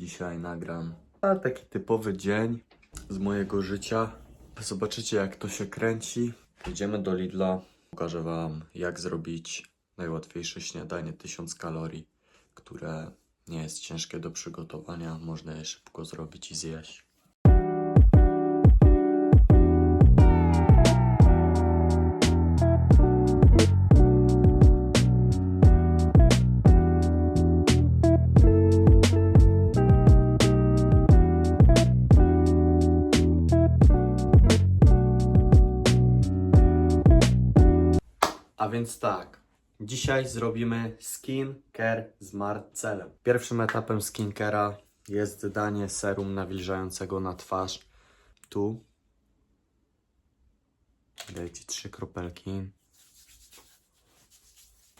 Dzisiaj nagram a taki typowy dzień z mojego życia. Zobaczycie jak to się kręci. Idziemy do Lidla. Pokażę wam jak zrobić najłatwiejsze śniadanie 1000 kalorii, które nie jest ciężkie do przygotowania. Można je szybko zrobić i zjeść. A więc tak, dzisiaj zrobimy skin care z Marcelem. Pierwszym etapem skincara jest danie serum nawilżającego na twarz. Tu dajcie trzy kropelki.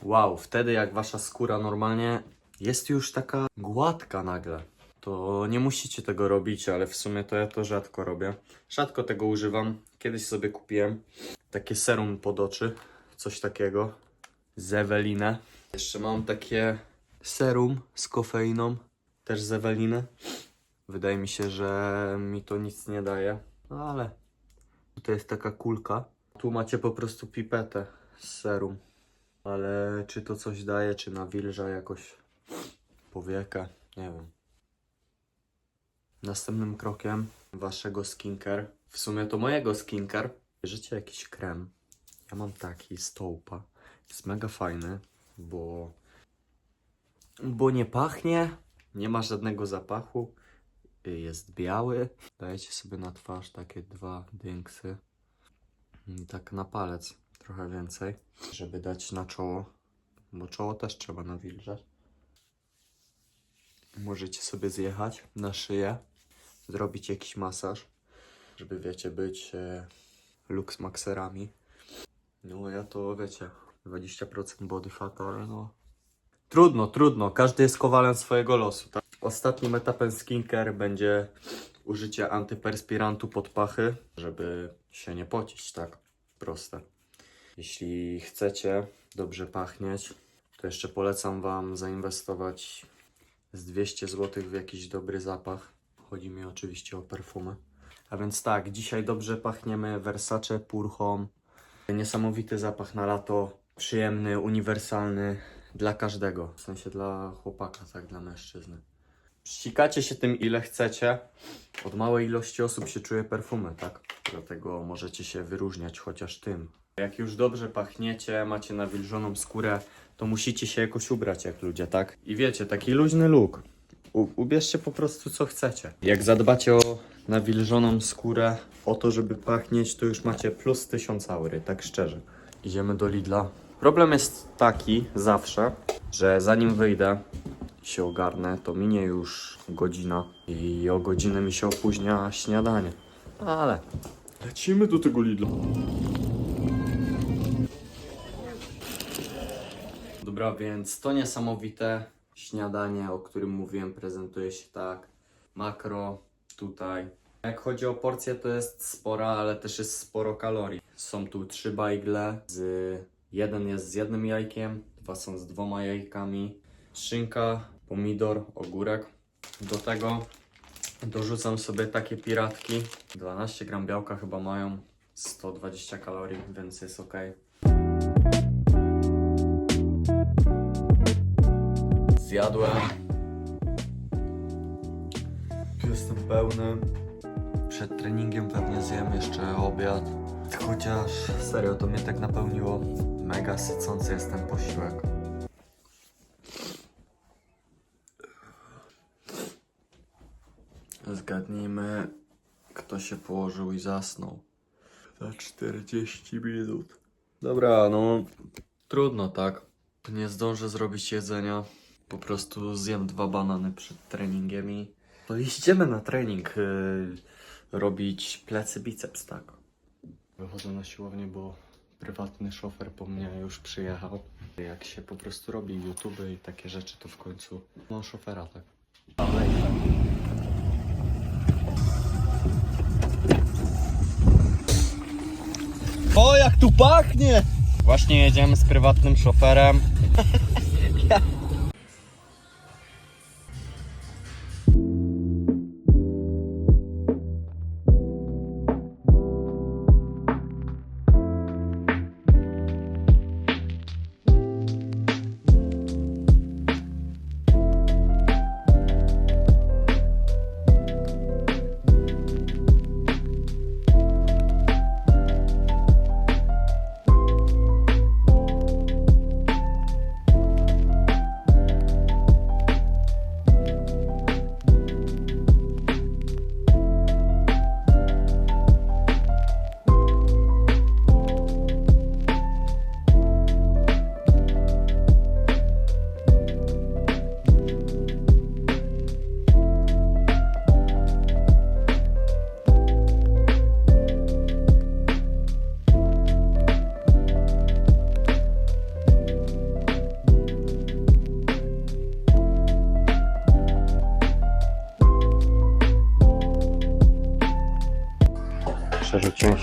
Wow, wtedy jak wasza skóra normalnie jest już taka gładka nagle. To nie musicie tego robić, ale w sumie to ja to rzadko robię. Rzadko tego używam. Kiedyś sobie kupiłem takie serum pod oczy coś takiego z Ewelinę. Jeszcze mam takie serum z kofeiną, też z Eweliny. Wydaje mi się, że mi to nic nie daje, no ale tutaj jest taka kulka. Tu macie po prostu pipetę z serum, ale czy to coś daje, czy nawilża jakoś powiekę, nie wiem. Następnym krokiem waszego skincare, w sumie to mojego skincare, bierzecie jakiś krem, ja mam taki stołpa. Jest mega fajny, bo. Bo nie pachnie, nie ma żadnego zapachu. Jest biały. Dajecie sobie na twarz takie dwa dynksy. I tak na palec trochę więcej, żeby dać na czoło. Bo czoło też trzeba nawilżać. Możecie sobie zjechać na szyję, zrobić jakiś masaż, żeby wiecie, być e, lux maxerami. No ja to wiecie, 20% body fat, ale no. Trudno, trudno, każdy jest kowalem swojego losu. Tak? Ostatnim etapem skincare będzie użycie antyperspirantu pod pachy, żeby się nie pocić, tak? Proste. Jeśli chcecie dobrze pachnieć, to jeszcze polecam Wam zainwestować z 200 zł w jakiś dobry zapach. Chodzi mi oczywiście o perfumy. A więc tak, dzisiaj dobrze pachniemy Versace Pure Home. Niesamowity zapach na lato, przyjemny, uniwersalny dla każdego, w sensie dla chłopaka, tak, dla mężczyzny. Ścikacie się tym ile chcecie. Od małej ilości osób się czuje perfumy, tak? Dlatego możecie się wyróżniać chociaż tym. Jak już dobrze pachniecie, macie nawilżoną skórę, to musicie się jakoś ubrać jak ludzie, tak? I wiecie, taki luźny look. U ubierzcie po prostu co chcecie. Jak zadbacie o nawilżoną skórę, o to, żeby pachnieć, to już macie plus 1000 aury, tak szczerze. Idziemy do Lidla. Problem jest taki zawsze, że zanim wyjdę i się ogarnę, to minie już godzina i o godzinę mi się opóźnia śniadanie. Ale lecimy do tego Lidla. Dobra, więc to niesamowite śniadanie, o którym mówiłem, prezentuje się tak. Makro tutaj. Jak chodzi o porcję, to jest spora, ale też jest sporo kalorii. Są tu trzy bajgle, z... jeden jest z jednym jajkiem, dwa są z dwoma jajkami, szynka, pomidor, ogórek. Do tego dorzucam sobie takie piratki. 12 gram białka chyba mają, 120 kalorii, więc jest ok. Zjadłem. Jestem pełny. Przed treningiem pewnie zjem jeszcze obiad. Chociaż serio to mnie tak napełniło. Mega sycący jest ten posiłek. Zgadnijmy, kto się położył i zasnął. Za 40 minut. Dobra, no trudno, tak? Nie zdążę zrobić jedzenia. Po prostu zjem dwa banany przed treningiem i to idziemy na trening yy, robić plecy biceps, tak. Wychodzę na siłownię, bo prywatny szofer po mnie już przyjechał. Jak się po prostu robi YouTube i takie rzeczy, to w końcu mam szofera, tak. O, jak tu pachnie! Właśnie jedziemy z prywatnym szoferem.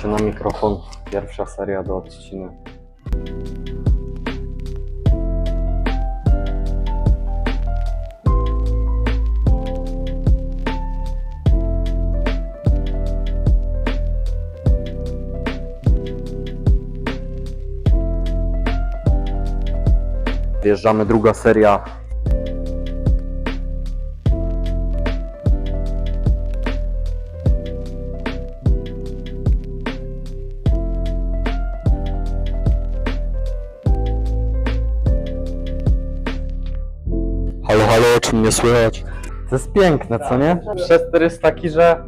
się na mikrofon. Pierwsza seria do odciny. Wjeżdżamy druga seria. Mnie słychać? To jest piękne, co nie? Przester jest taki, że,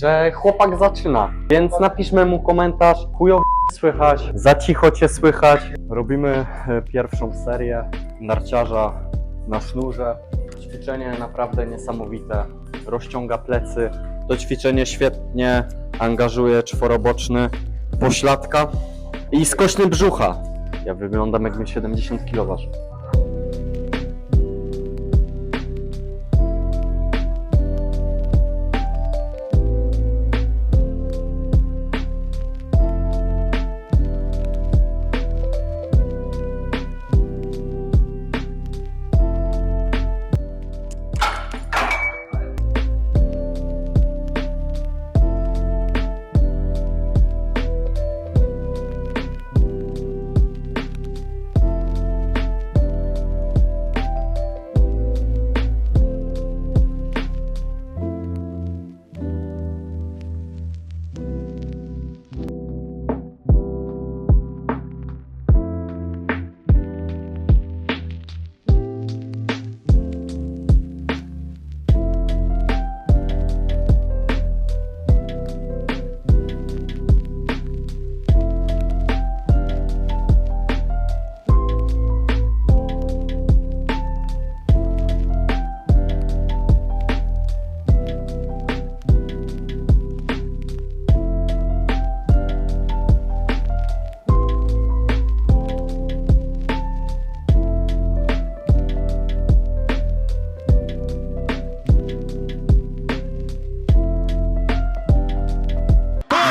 że chłopak zaczyna. Więc napiszmy mu komentarz, chujowo słychać, za cicho cię słychać. Robimy e, pierwszą serię narciarza na sznurze. Ćwiczenie naprawdę niesamowite. Rozciąga plecy. To ćwiczenie świetnie angażuje czworoboczny pośladka i skośny brzucha. Ja wyglądam jakbym 70 kg ważył.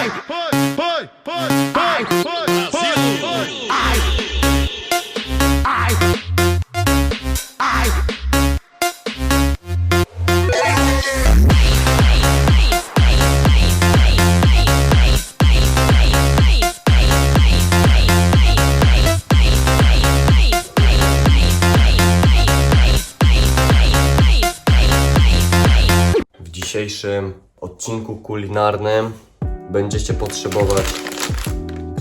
W dzisiejszym odcinku kulinarnym będziecie potrzebować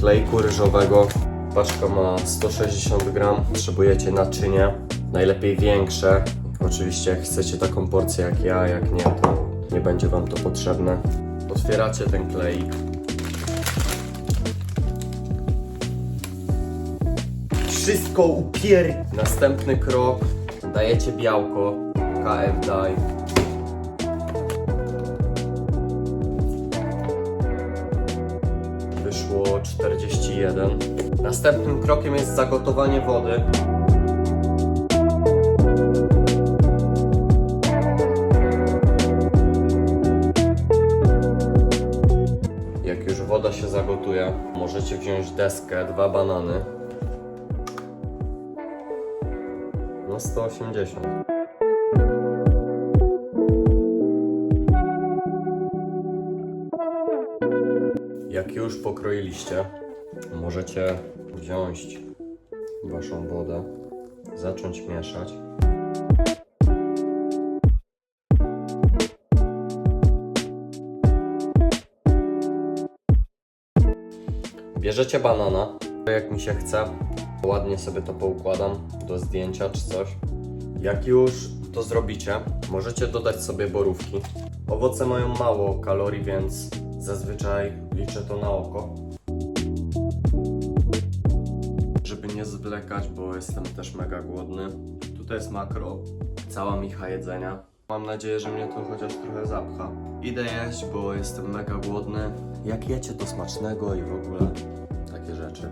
klejku ryżowego. Paczka ma 160 gram. Potrzebujecie naczynie, najlepiej większe. Oczywiście jak chcecie taką porcję jak ja, jak nie, to nie będzie Wam to potrzebne. Otwieracie ten kleik. Wszystko upier... Następny krok. Dajecie białko. KF daj. Wyszło 41. Następnym krokiem jest zagotowanie wody. Jak już woda się zagotuje, możecie wziąć deskę, dwa banany. No 180. już pokroiliście, możecie wziąć waszą wodę, zacząć mieszać. Bierzecie banana, jak mi się chce, ładnie sobie to poukładam do zdjęcia czy coś. Jak już to zrobicie, możecie dodać sobie borówki. Owoce mają mało kalorii, więc zazwyczaj liczę to na oko. Żeby nie zwlekać, bo jestem też mega głodny. Tutaj jest makro, cała micha jedzenia. Mam nadzieję, że mnie to chociaż trochę zapcha. Idę jeść, bo jestem mega głodny. Jak jecie to smacznego i w ogóle takie rzeczy.